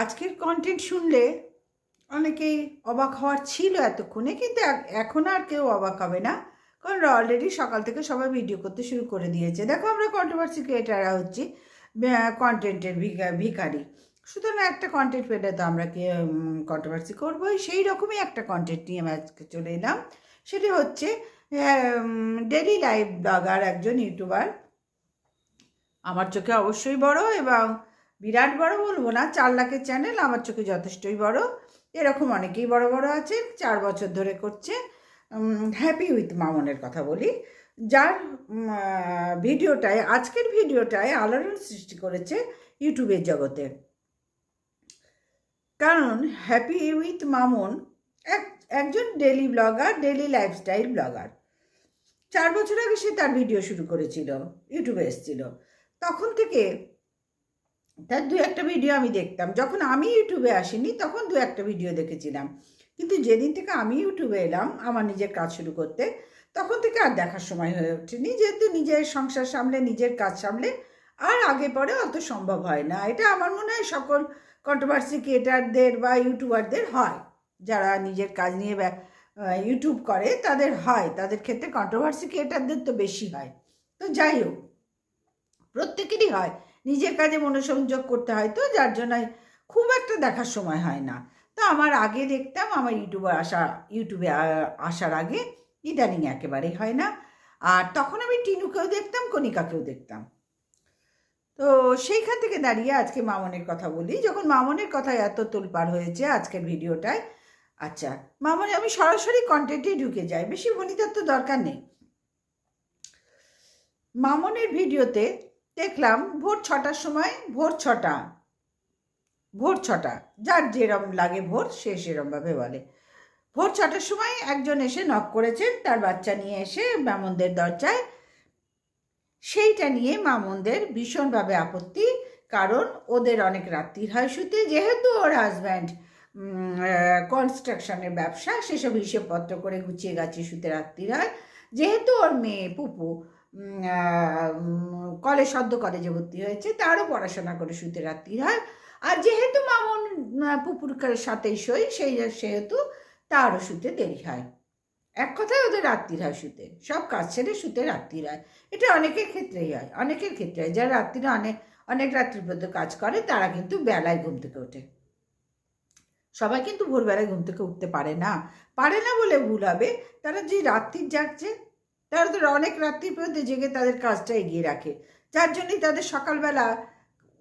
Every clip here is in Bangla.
আজকের কন্টেন্ট শুনলে অনেকেই অবাক হওয়ার ছিল এতক্ষণে, কিন্তু এখন আর কেউ অবাক হবে না। কারণ অলরেডি সকাল থেকে সবাই ভিডিও করতে শুরু করে দিয়েছে। দেখো আমরা কন্ট্রোভার্সি ক্রিয়েটাররা হচ্ছি কন্টেন্টের ভিখারি। সুতরাং একটা কন্টেন্ট পেলে তো আমরা কি কন্ট্রোভার্সি করবোই। সেই রকমই একটা কন্টেন্ট নিয়ে আমি আজকে চলে এলাম। সেটি হচ্ছে ডেলি লাইভ ব্লগার একজন ইউটিউবার আমার চোখে অবশ্যই বড় এবং বিরাট বড় বলব না, চার লাখের চ্যানেল আমার চোখে যথেষ্টই বড়। এরকম অনেকেই বড় বড় আছে, চার বছর ধরে করছে। হ্যাপি উইথ মামনের কথা বলি। যার ভিডিওটায়, আজকের ভিডিওটায় আলোড়ন সৃষ্টি করেছে ইউটিউবের জগতে। কারণ হ্যাপি উইথ মামন এক, একজন daily blogger daily lifestyle blogger চার বছর আগে সে তার ভিডিও শুরু করেছিল ইউটিউবে এসেছিল। তখন থেকে তার দু একটা ভিডিও আমি দেখতাম। যখন আমি ইউটিউবে আসিনি, তখন দু একটা ভিডিও দেখেছিলাম। কিন্তু যেদিন থেকে আমি ইউটিউবে এলাম, আমার নিজের কাজ শুরু করতে, তখন থেকে আর দেখার সময় হয়ে ওঠেনি। যেহেতু নিজের সংসার সামলে, নিজের কাজ সামলে, আর আগে পরে অত সম্ভব হয় না। এটা আমার মনে হয় সকল কন্ট্রোভার্সি ক্রিয়েটারদের বা ইউটিউবারদের হয়। যারা নিজের কাজ নিয়ে ইউটিউব করে, তাদের হয়। তাদের ক্ষেত্রে কন্ট্রোভার্সি ক্রিয়েটারদের তো বেশি হয়। তো যাই হোক, প্রত্যেকেরই হয়। নিজের কাজে মনোসংযোগ করতে হয় তো, যার জন্য খুব একটা দেখার সময় হয় না। তো আমার আগে দেখতাম, আমার ইউটিউবে আসা, ইউটিউবে আসার আগে ইদানিং একেবারেই হয় না। আর তখন আমি টিনুকেও দেখতাম, কণিকাকেও দেখতাম। তো সেইখান থেকে দাঁড়িয়ে আজকে মামনের কথা বলি। যখন মামনের কথা এত তোলপাড় হয়েছে আজকের ভিডিওটায় আচ্ছা মামনে, আমি সরাসরি কন্টেন্টে ঢুকে যাই। বেশি বনিতার তো দরকার নেই। মামনের ভিডিওতে দেখলাম ভোর ছটার সময় ভোর ছটা। ভোর ছটা। যার যেরম লাগে ভোর, সে সেরমভাবে বলে। ভোর ছটার সময় একজন এসে নক করেছেন, তার বাচ্চা নিয়ে এসে মামনদের দরজায়। সেইটা নিয়ে মামনদের ভীষণভাবে আপত্তি, কারণ ওদের অনেক রাত্রির হয় শুতে যেহেতু ওর হাজব্যান্ড কনস্ট্রাকশনের ব্যবসা, সেসব হিসেবপত্র করে গুছিয়ে গাছিয়ে শুতে রাত্রির হয়। যেহেতু ওর মেয়ে, পুপু কলেজ সদ্য কলেজে ভর্তি হয়েছে তারও পড়াশোনা করে শুতে রাত্রির হয়। আর যেহেতু মামন আহ, পুপুর সাথেই সই সেই সেহেতু তারও শুতে দেরি হয়। এক কথায় ওদের রাত্রির হয় শুতে সব কাজ ছেড়ে শুতে রাত্রির হয়। এটা অনেকের ক্ষেত্রেই হয় অনেকের ক্ষেত্রে হয়। যারা রাত্রিরে অনেক অনেক রাত্রি পর্যন্ত কাজ করে তারা কিন্তু বেলায় ঘুম থেকে ওঠে। সবাই কিন্তু ভোরবেলায় ঘুম থেকে উঠতে পারে না। পারে না বলে ভুল হবে। তারা যে রাত্রির জাগছে তারা তো অনেক রাত্রি পর্যন্ত জেগে তাদের কাজটা এগিয়ে রাখে। যার জন্যই তাদের সকালবেলা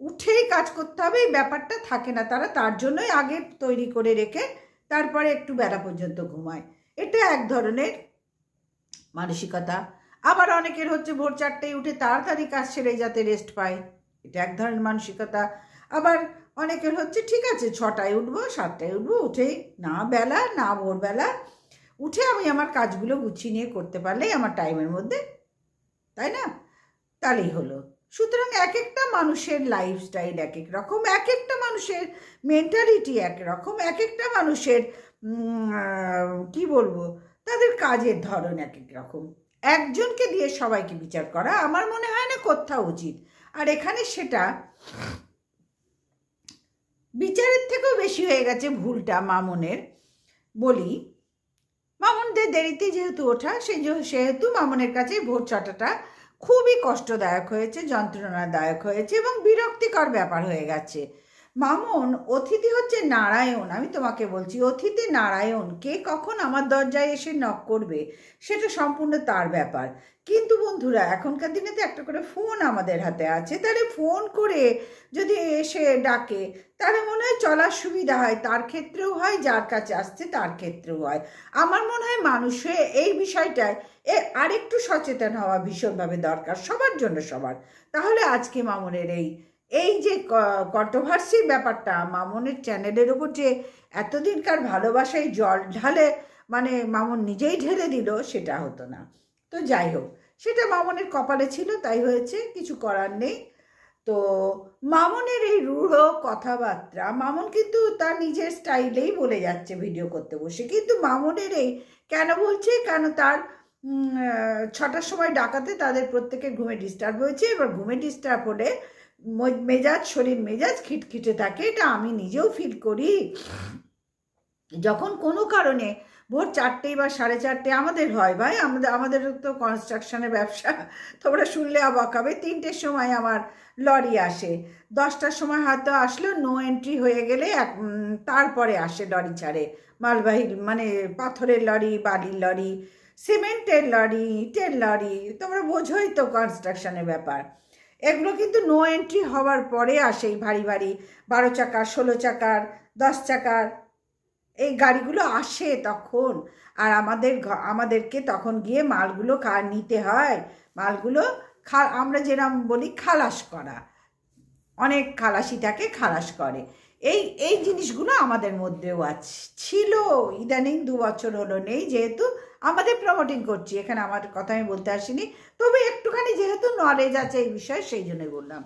উঠেই কাজ করতে হবে, এই ব্যাপারটা থাকে না। তারা তার জন্যই আগে তৈরি করে রেখে তারপরে একটু বেলা পর্যন্ত ঘুমায়। এটা এক ধরনের মানসিকতা। আবার অনেকের হচ্ছে ভোর চারটেয় উঠে তাড়াতাড়ি কাজ সেরে যাতে রেস্ট পায়। এটা এক ধরনের মানসিকতা। আবার অনেকের হচ্ছে, ঠিক আছে, ছটায় উঠবো, সাতটায় উঠবো, উঠেই না বেলা, না ভোরবেলা উঠে আমি আমার কাজগুলো গুছিয়ে নিয়ে করতে পারলেই আমার টাইমের মধ্যে, তাই না? তাহলেই হলো। সুতরাং এক একটা মানুষের লাইফস্টাইল এক এক রকম এক একটা মানুষের মেন্টালিটি এক রকম এক একটা মানুষের কি বলব, তাদের কাজের ধরন এক এক রকম। একজনকে দিয়ে সবাইকে বিচার করা আমার মনে হয় না কোথাও উচিত। আর এখানে সেটা বিচারের থেকেও বেশি হয়ে গেছে ভুলটা মামনের বলি। মামনদের দেরিতে যেহেতু ওঠা, সেই সেহেতু মামুনের কাছে ভোর ছটাটা খুবই কষ্টদায়ক হয়েছে, যন্ত্রণাদায়ক হয়েছে এবং বিরক্তিকর ব্যাপার হয়ে গেছে। মামন, অতিথি হচ্ছে নারায়ণ, আমি তোমাকে বলছি, অতিথি নারায়ণ, কে কখন আমার দরজায় এসে নক করবে? সেটা সম্পূর্ণ তার ব্যাপার। কিন্তু বন্ধুরা, এখনকার দিনে তো একটা করে ফোন আমাদের হাতে আছে। তাহলে ফোন করে যদি এসে ডাকে, তাহলে মনে হয় চলার সুবিধা হয়। তার ক্ষেত্রেও হয়, যার কাছে আসছে তার ক্ষেত্রেও হয়। আমার মনে হয় মানুষ এই বিষয়টায় এ আরেকটু সচেতন হওয়া ভীষণভাবে দরকার, সবার জন্য সবার। তাহলে আজকে মামনের এই এই যে কন্ট্রোভার্সির ব্যাপারটা মামনের চ্যানেলের ওপর যে এতদিনকার ভালোবাসায় জল ঢালে মানে মামন নিজেই ঢেলে দিল, সেটা হতো না। তো যাই হোক, সেটা মামনের কপালে ছিল, তাই হয়েছে, কিছু করার নেই। তো মামনের এই রূঢ় কথাবার্তা, মামন কিন্তু তার নিজের স্টাইলেই বলে যাচ্ছে ভিডিও করতে বসে। কিন্তু মামনের এই কেন বলছে, কেন তার ছটার সময় ডাকাতে তাদের প্রত্যেকের ঘুমে ডিস্টার্ব হয়েছে। এবার ঘুমে ডিস্টার্ব হলে মেজাজ, শরীর মেজাজ খিটখিটে থাকে, এটা আমি নিজেও ফিল করি। যখন কোনো কারণে ভোর চারটেই বা সাড়ে চারটে আমাদের হয় ভাই, আমাদের আমাদের তো কনস্ট্রাকশনের ব্যবসা, তোমরা শুনলে অবাক হবে, তিনটের সময় আমার লরি আসে। দশটার সময় হয়তো আসলো নো এন্ট্রি হয়ে গেলে এক তারপরে আসে লরি ছাড়ে। মালবাহী মানে পাথরের লরি, বালির লরি, সিমেন্টের লরি, ইটের লরি, তোমরা বোঝোই তো কনস্ট্রাকশনের ব্যাপার। এগুলো কিন্তু নো এন্ট্রি হওয়ার পরে আসে এই ভারী ভারী বারো চাকার, ষোলো চাকার, দশ চাকার। এই গাড়িগুলো আসে তখন। আর আমাদের আমাদেরকে তখন গিয়ে মালগুলো কার নিতে হয়। মালগুলো খা, আমরা যেরকম বলি খালাস করা। অনেক খালাসিটাকে খালাস করে। এই এই জিনিসগুলো আমাদের মধ্যেও আছে, ছিল। ইদানিং দু বছর হলো নেই যেহেতু আমাদের প্রমোটিং করছি। এখানে আমার কথা আমি বলতে আসিনি। তবে একটুখানি যেহেতু নলেজ আছে এই বিষয়ে, সেই জন্যই বললাম।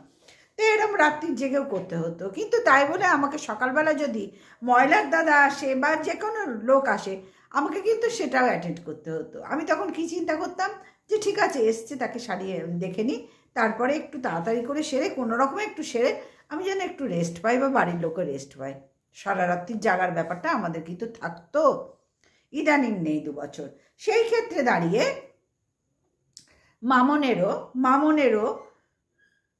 তো এরকম রাত্রির জেগেও করতে হতো। কিন্তু তাই বলে আমাকে সকালবেলা যদি ময়লার দাদা আসে বা যে কোনো লোক আসে, আমাকে কিন্তু সেটাও অ্যাটেন্ড করতে হতো। আমি তখন কি চিন্তা করতাম যে ঠিক আছে, এসছে তাকে সারিয়ে দেখে নিই। তারপরে একটু তাড়াতাড়ি করে সেরে, কোনো রকমে একটু সেরে, আমি যেন একটু রেস্ট পাই বা বাড়ির লোকের রেস্ট পাই। সারা রাত্রির জাগার ব্যাপারটা আমাদের কিন্তু থাকতো। ইদানিং নেই দু বছর। সেই ক্ষেত্রে দাঁড়িয়ে মামনেরও মামনেরও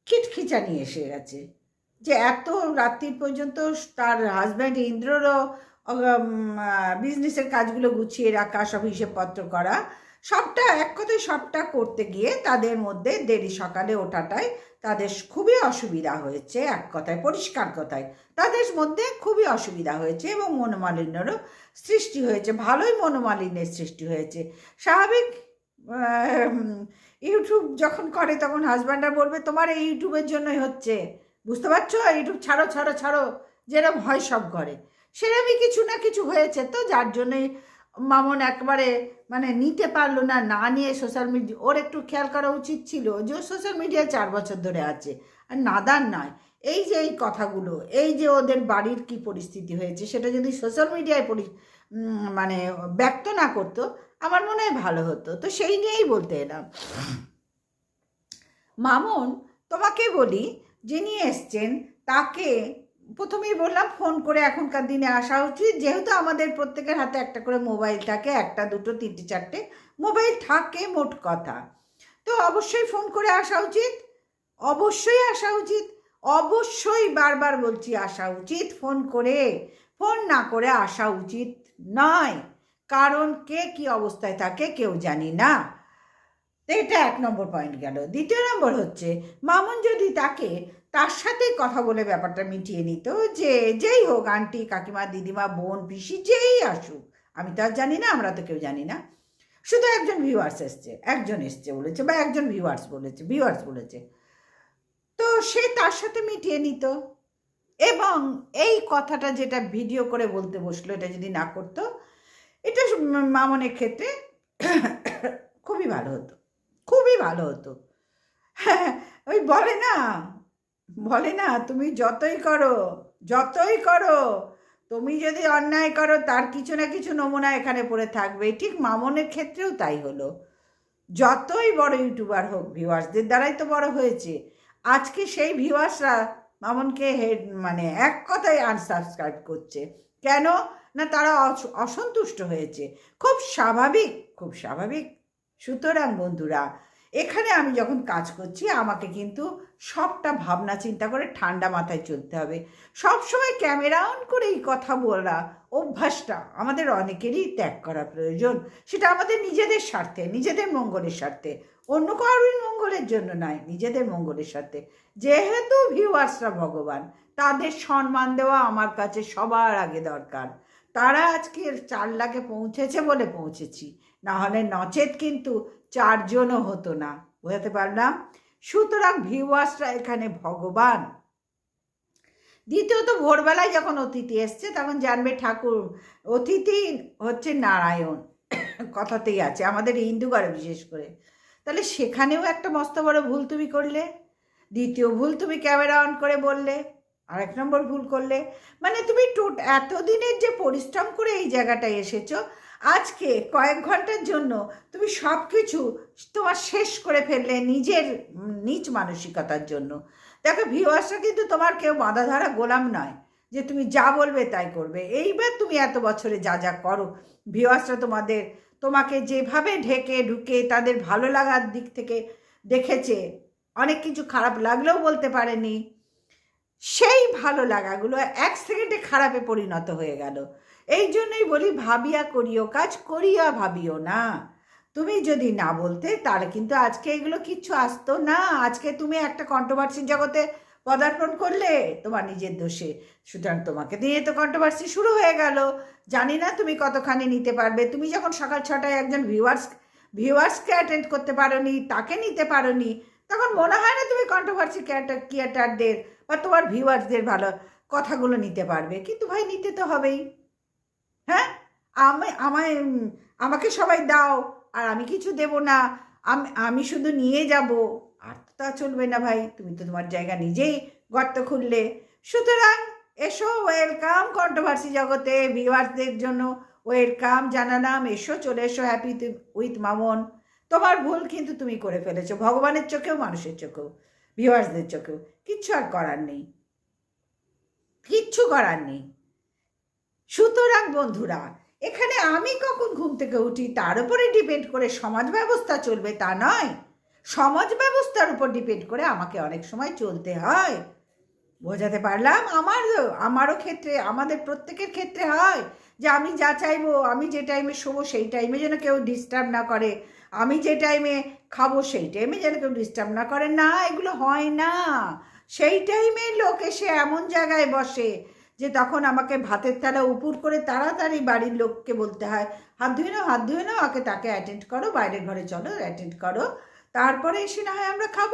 খিটখিচানি এসে গেছে। যে এত রাত্রির পর্যন্ত তার হাজব্যান্ড ইন্দ্ররও বিজনেসের কাজগুলো গুছিয়ে রাখা, সব হিসেবপত্র করা, সবটা, এক কথায় সবটা করতে গিয়ে তাদের মধ্যে দেরি সকালে ওঠাটাই তাদের খুবই অসুবিধা হয়েছে, এক কথায় পরিষ্কার কথায়। তাদের মধ্যে খুবই অসুবিধা হয়েছে এবং মনোমালিন্যরও সৃষ্টি হয়েছে, ভালোই মনোমালিন্যের সৃষ্টি হয়েছে। স্বাভাবিক ইউটিউব যখন করে তখন হাজব্যান্ডরা বলবে, তোমার এই ইউটিউবের জন্যই হচ্ছে। বুঝতে পারছ? ইউটিউব ছাড়ো ছাড়ো ছাড়ো যেরকম হয় সব ঘরে। সেরকমই কিছু না কিছু হয়েছে তো, যার জন্যই মামন একবারে মানে নিতে পারল না না নিয়ে সোশ্যাল মিডিয়া ওর একটু খেয়াল করা উচিত ছিল যে সোশ্যাল মিডিয়ায় চার বছর ধরে আছে, আর নাদান নয়। এই যে এই কথাগুলো, এই যে ওদের বাড়ির কি পরিস্থিতি হয়েছে, সেটা যদি সোশ্যাল মিডিয়ায় পরি মানে ব্যক্ত না করতো, আমার মনে হয় ভালো হতো। তো সেই নিয়েই বলতে এলাম। মামুন, তোমাকে বলি, যিনি এসছেন, তাকে প্রথমেই বললাম ফোন করে এখনকার দিনে আসা উচিত। যেহেতু আমাদের প্রত্যেকের হাতে একটা করে মোবাইল থাকে, একটা, দুটো, তিনটে, চারটে মোবাইল থাকে মোট কথা। তো অবশ্যই ফোন করে আসা উচিত। অবশ্যই আসা উচিত। অবশ্যই বারবার বলছি আসা উচিত ফোন করে। ফোন না করে আসা উচিত নয়। কারণ কে কি অবস্থায় থাকে কেউ জানি না। এটা এক নম্বর পয়েন্ট গেল। দ্বিতীয় নম্বর হচ্ছে, মামুন যদি তাকে তার সাথে কথা বলে ব্যাপারটা মিটিয়ে নিত যে, যেই হোক, আন্টি, কাকিমা, দিদিমা, বোন, পিসি, যেই আসুক, আমি তো আর জানি না, আমরা তো কেউ জানি না। শুধু একজন ভিউয়ার্স এসছে, একজন এসছে বলেছে বা একজন ভিউয়ার্স বলেছে ভিউয়ার্স বলেছে। তো সে তার সাথে মিটিয়ে নিত এবং এই কথাটা যেটা ভিডিও করে বলতে বসল, এটা যদি না করতো, এটা মামনের ক্ষেত্রে খুবই ভালো হতো, খুবই ভালো হতো। হ্যাঁ ওই বলে না বলে না, তুমি যতই করো যতই করো, তুমি যদি অন্যায় করো, তার কিছু না কিছু নমুনা এখানে পড়ে থাকবে। ঠিক মামনের ক্ষেত্রেও তাই হলো। যতই বড় ইউটিউবার হোক, ভিউয়ার্সদের দ্বারাই তো বড় হয়েছে। আজকে সেই ভিউয়ার্সরা মামনকে হেড মানে এক কথায় আনসাবস্ক্রাইব করছে। কেন? না, তারা অস- অসন্তুষ্ট হয়েছে। খুব স্বাভাবিক খুব স্বাভাবিক। সুতরাং বন্ধুরা এখানে আমি যখন কাজ করছি, আমাকে কিন্তু সবটা ভাবনা চিন্তা করে ঠান্ডা মাথায় চলতে হবে। সবসময় ক্যামেরা অন করে এই কথা বলা অভ্যাসটা আমাদের অনেকেরই ত্যাগ করা প্রয়োজন। সেটা আমাদের নিজেদের স্বার্থে, নিজেদের মঙ্গলের স্বার্থে। অন্য কারোর মঙ্গলের জন্য নয়, নিজেদের মঙ্গলের স্বার্থে। যেহেতু ভিউয়ার্সরা ভগবান, তাদের সম্মান দেওয়া আমার কাছে সবার আগে দরকার। তারা আজকে চার লাখে পৌঁছেছে বলে পৌঁছেছি। না হলে নচেত কিন্তু চারজনও হতো না। বোঝাতে পারলাম? সুতরাং ভিউয়ার্সরা এখানে ভগবান। দ্বিতীয়ত, ভোরবেলায় যখন অতিথি এসছে, তখন জানবে ঠাকুর, অতিথি হচ্ছে নারায়ণ। কথাতেই আছে, আমাদের হিন্দু ঘরে বিশেষ করে। তাহলে সেখানেও একটা মস্ত বড় ভুল তুমি করলে? দ্বিতীয় ভুল তুমি ক্যামেরা অন করে বললে? আরেক নম্বর ভুল করলে? মানে তুমি টোট, এতদিনের যে পরিশ্রম করে এই জায়গাটায় এসেছ আজকে কয়েক ঘণ্টার জন্য তুমি সব কিছু তোমার শেষ করে ফেললে নিজের নিজ মানসিকতার জন্য। দেখো ভিউয়ার্সরা কিন্তু তোমার কেউ বাঁধা ধরা গোলাম নয় যে তুমি যা বলবে তাই করবে। এইবার তুমি এত বছরে যা যা করো ভিউয়ার্সরা তোমাদের, তোমাকে যেভাবে ঢেকে ঢুকে তাদের ভালো লাগার দিক থেকে দেখেছে, অনেক কিছু খারাপ লাগলেও বলতে পারেনি, সেই ভালো লাগাগুলো এক সেকেন্ডে খারাপে পরিণত হয়ে গেল। এই জন্যই বলি, ভাবিয়া করিও কাজ, করিয়া ভাবিও না। তুমি যদি না বলতে, তাহলে কিন্তু আজকে এগুলো কিচ্ছু আসতো না। আজকে তুমি একটা কন্ট্রোভার্সির জগতে পদার্পণ করলে, তোমার নিজের দোষে। সুতরাং তোমাকে দিয়ে তো কন্ট্রোভার্সি শুরু হয়ে গেল। জানি না তুমি কতখানি নিতে পারবে। তুমি যখন সকাল ছটায় একজন ভিউয়ার্স ভিউয়ার্সকে অ্যাটেন্ড করতে পারোনি, তাকে নিতে পারোনি, তখন মনে হয় না তুমি কন্ট্রোভার্সি ক্রিয়েটারদের বা তোমার ভিউয়ার্সদের ভালো কথাগুলো নিতে পারবে। কিন্তু ভাই, নিতে তো হবেই। হ্যাঁ? আমি, আমায় আমাকে সবাই দাও, আর আমি কিছু দেব না। আমি আমি শুধু নিয়ে যাব। আর তো তা চলবে না ভাই, তুমি তো তোমার জায়গা নিজেই গর্ত খুললে। সুতরাং এসো, ওয়েলকাম কন্ট্রোভার্সি জগতে ভিউয়ার্সদের জন্য ওয়েলকাম জানালাম। এসো, চলে এসো হ্যাপি উইথ মামন। তোমার ভুল কিন্তু তুমি করে ফেলেছো, ভগবানের চোখেও, মানুষের চোখেও ভিউয়ার্সদের চোখেও। কিচ্ছু আর করার নেই। কিচ্ছু করার নেই। সুতরাং বন্ধুরা, এখানে আমি কখন ঘুম থেকে উঠি তার উপরে ডিপেন্ড করে সমাজ ব্যবস্থা চলবে তা নয়। সমাজ ব্যবস্থার উপর ডিপেন্ড করে আমাকে অনেক সময় চলতে হয়। বোঝাতে পারলাম? আমার, আমারও ক্ষেত্রে, আমাদের প্রত্যেকের ক্ষেত্রে হয় যে আমি যা চাইব, আমি যে টাইমে শোবো সেই টাইমে যেন কেউ ডিস্টার্ব না করে। আমি যে টাইমে খাব সেই টাইমে যেন কেউ ডিস্টার্ব না করে। না, এগুলো হয় না। সেই টাইমে লোক এসে এমন জায়গায় বসে যে তখন আমাকে ভাতের থালা উপুর করে তাড়াতাড়ি বাড়ির লোককে বলতে হয়, হাত ধুয়ে নাও, হাত ধুয়ে নাও, আগে তাকে অ্যাটেন্ড করো, বাইরের ঘরে চলো অ্যাটেন্ড করো। তারপরে এসে না হয় আমরা খাব।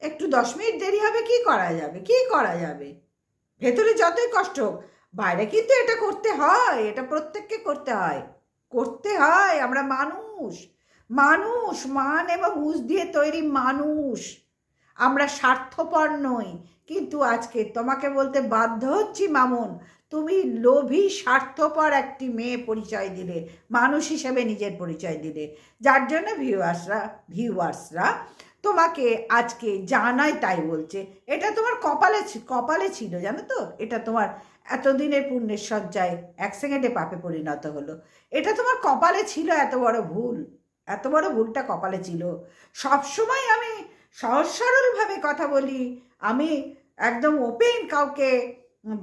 একটু দশ মিনিট দেরি হবে, কি করা যাবে? কি করা যাবে? ভেতরে যতই কষ্ট হোক, বাইরে কিন্তু এটা করতে হয়, এটা প্রত্যেককে করতে হয়। করতে হয়, আমরা মানুষ। মানুষ, মান এবং উস দিয়ে তৈরি মানুষ। আমরা স্বার্থপর নই। কিন্তু আজকে তোমাকে বলতে বাধ্য হচ্ছি, মামুন, তুমি লোভী, স্বার্থপর একটি মেয়ে পরিচয় দিলে, মানুষ হিসেবে নিজের পরিচয় দিলে। যার জন্য ভিউয়ার্সরা ভিউয়ার্সরা তোমাকে আজকে জানাই তাই বলছে। এটা তোমার কপালে কপালে ছিল, জানো তো? এটা তোমার এতদিনের পুণ্যের সঞ্চয় এক সেকেন্ডে পাপে পরিণত হলো। এটা তোমার কপালে ছিল, এত বড় ভুল, এত বড় ভুলটা কপালে ছিল। সবসময় আমি সহজ সরলভাবে কথা বলি, আমি একদম ওপেন কাউকে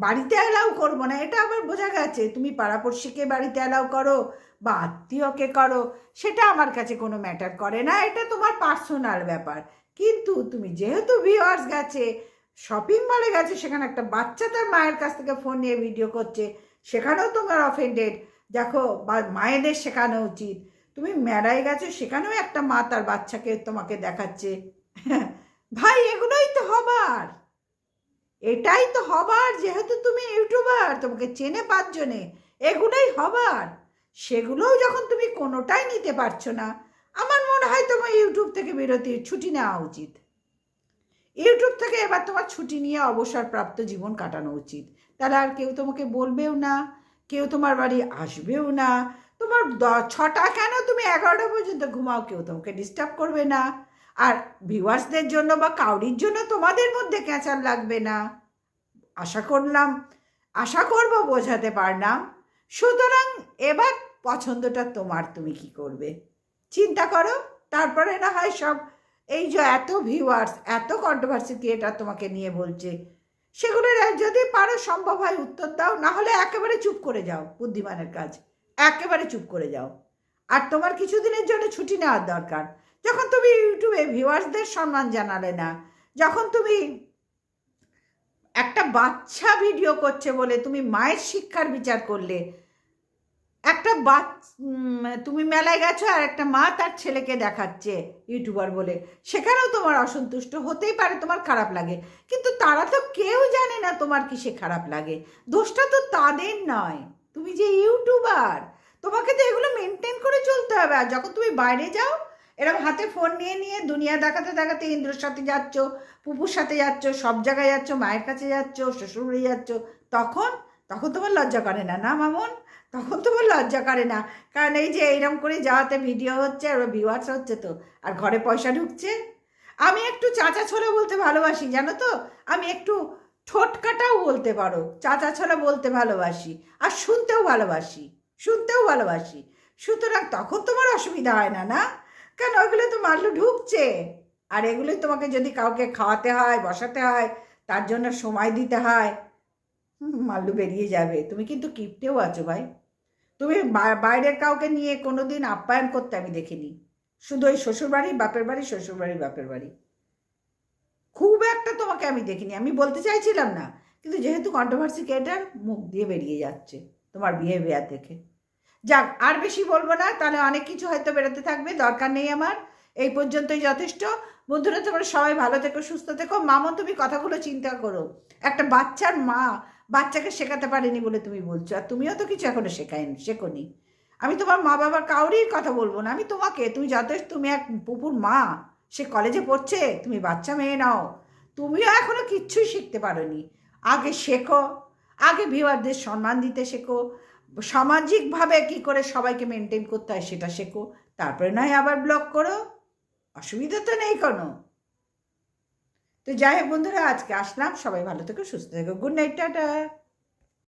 বাড়িতে অ্যালাউ করব না, এটা আবার বোঝা গেছে, তুমি পাড়াপড়শিকে বাড়িতে অ্যালাউ করো বা আত্মীয়কে করো, সেটা আমার কাছে কোনো ম্যাটার করে না, এটা তোমার পার্সোনাল ব্যাপার। কিন্তু তুমি যেহেতু ভিওয়ার্স গেছে শপিং মলে গেছে, সেখানে একটা বাচ্চা তার মায়ের কাছ থেকে ফোন নিয়ে ভিডিও করছে, সেখানেও তোমার অফেন্ডেড দেখো বা মায়েদের শেখানো উচিত। তুমি মেলায় গেছো, সেখানেও একটা মা তার বাচ্চাকে তোমাকে দেখাচ্ছে। ভাই, এগুলোই তো হবার। এটাই তো হবার, যেহেতু তুমি ইউটিউবার, তোমাকে চেনে পাঁচজনে, এগুলোই হবার। সেগুলোও যখন তুমি কোনোটাই নিতে পারছ না, আমার মনে হয় তোমার ইউটিউব থেকে বিরতির ছুটি নেওয়া উচিত। ইউটিউব থেকে এবার তোমার ছুটি নিয়ে অবসরপ্রাপ্ত জীবন কাটানো উচিত। তাহলে আর কেউ তোমাকে বলবেও না, কেউ তোমার বাড়ি আসবেও না, তোমার ছটা কেন তুমি এগারোটা পর্যন্ত ঘুমাও, কেউ তোমাকে ডিস্টার্ব করবে না। আর ভিউয়ার্সদের জন্য বা কাউরির জন্য তোমাদের মধ্যে ক্যাঁচার লাগবে না। আশা করলাম, আশা করব বোঝাতে পারলাম। সুতরাং এবার পছন্দটা তোমার, তুমি কি করবে? চিন্তা করো, তারপরে না হয় সব এই যে এত ভিউয়ার্স এত কন্ট্রোভার্সি ক্রিয়েটার তোমাকে নিয়ে বলছে, সেগুলোর যদি পারো সম্ভব হয় উত্তর দাও, না হলে একেবারে চুপ করে যাও, বুদ্ধিমানের কাজ, একেবারে চুপ করে যাও। আর তোমার কিছুদিনের জন্য ছুটি নেওয়ার দরকার। যখন তুমি ইউটিউবে ভিউয়ার্সদের সম্মান জানালে না, যখন তুমি একটা বাচ্চা ভিডিও করছে বলে তুমি মায়ের শিক্ষার বিচার করলে, একটা তুমি মেলায় গেছো আর একটা মা তার ছেলেকে দেখাচ্ছে ইউটিউবার বলে, সেখানেও তোমার অসন্তুষ্ট হতেই পারে, তোমার খারাপ লাগে। কিন্তু তারা তো কেউ জানে না তোমার কিসে খারাপ লাগে। দোষটা তো তাদের নয়। তুমি যে ইউটিউবার, তোমাকে তো এগুলো মেনটেন করে চলতে হবে। আর যখন তুমি বাইরে যাও এরকম হাতে ফোন নিয়ে নিয়ে দুনিয়া দেখাতে দেখাতে ইন্দ্রর সাথে যাচ্ছ, পুপুর সাথে যাচ্ছ, সব জায়গায় যাচ্ছ, মায়ের কাছে যাচ্ছ, শ্বশুরবাড়ি যাচ্ছ, তখন তখন তোমার লজ্জা করে না না মামন? তখন তোমার লজ্জা করে না। কারণ এই যে এইরকম করে যাওয়াতে ভিডিও হচ্ছে আর ভিউয়ার্স হচ্ছে তো, আর ঘরে পয়সা ঢুকছে। আমি একটু চাচা ছোলা বলতে ভালোবাসি, জানো তো? আমি একটু ঠোঁট কাটাও বলতে পারো, চাচা ছোলা বলতে ভালোবাসি, আর শুনতেও ভালোবাসি শুনতেও ভালোবাসি। সুতরাং তখন তোমার অসুবিধা হয় না না? কেন? ওইগুলো তো মাল্লু ঢুকছে। আর এগুলোই তোমাকে যদি কাউকে খাওয়াতে হয়, বসাতে হয়, তার জন্য সময় দিতে হয় মাল্লু বেরিয়ে যাবে। তুমি কিন্তু কিপটেও আছো ভাই। তুমি বাইরের কাউকে নিয়ে কোনো দিন আপ্যায়ন করতে আমি দেখিনি। শুধু ওই শ্বশুরবাড়ি, বাপের বাড়ি, শ্বশুরবাড়ি, বাপের বাড়ি। খুব একটা তোমাকে আমি দেখিনি। আমি বলতে চাইছিলাম না, কিন্তু যেহেতু কন্ট্রোভার্সি ক্রিয়েটার মুখ দিয়ে বেরিয়ে যাচ্ছে তোমার বিহেভিয়ার দেখে। যাক, আর বেশি বলব না, তাহলে অনেক কিছু হয়তো বেরোতে থাকবে, দরকার নেই আমার। এই পর্যন্তই যথেষ্ট। বন্ধুরা, তোমরা সবাই ভালো থেকো, সুস্থ থেকো। মামন, তুমি কথাগুলো চিন্তা করো। একটা বাচ্চার মা বাচ্চাকে শেখাতে পারেনি বলে তুমি বলছো, আর তুমিও তো কিছু এখনও শেখায়নি, শেখোনি। আমি তোমার মা বাবার কাউরির কথা বলব না, আমি তোমাকে, তুমি যথেষ্ট, তুমি এক পুপুর মা, সে কলেজে পড়ছে, তুমি বাচ্চা মেয়ে নাও। তুমিও এখনও কিচ্ছুই শিখতে পারোনি। আগে শেখো, আগে ভিউয়ারদের সম্মান দিতে শেখো সামাজিকভাবে কি করে সবাইকে মেনটেন করতে হয় সেটা শেখো। তারপরে নয় আবার ব্লক করো। অসুবিধা তো নেই কোনো। তো যাই হোক বন্ধুরা, আজকে আসলাম। সবাই ভালো থেকো, সুস্থ থেকো। Good night tata.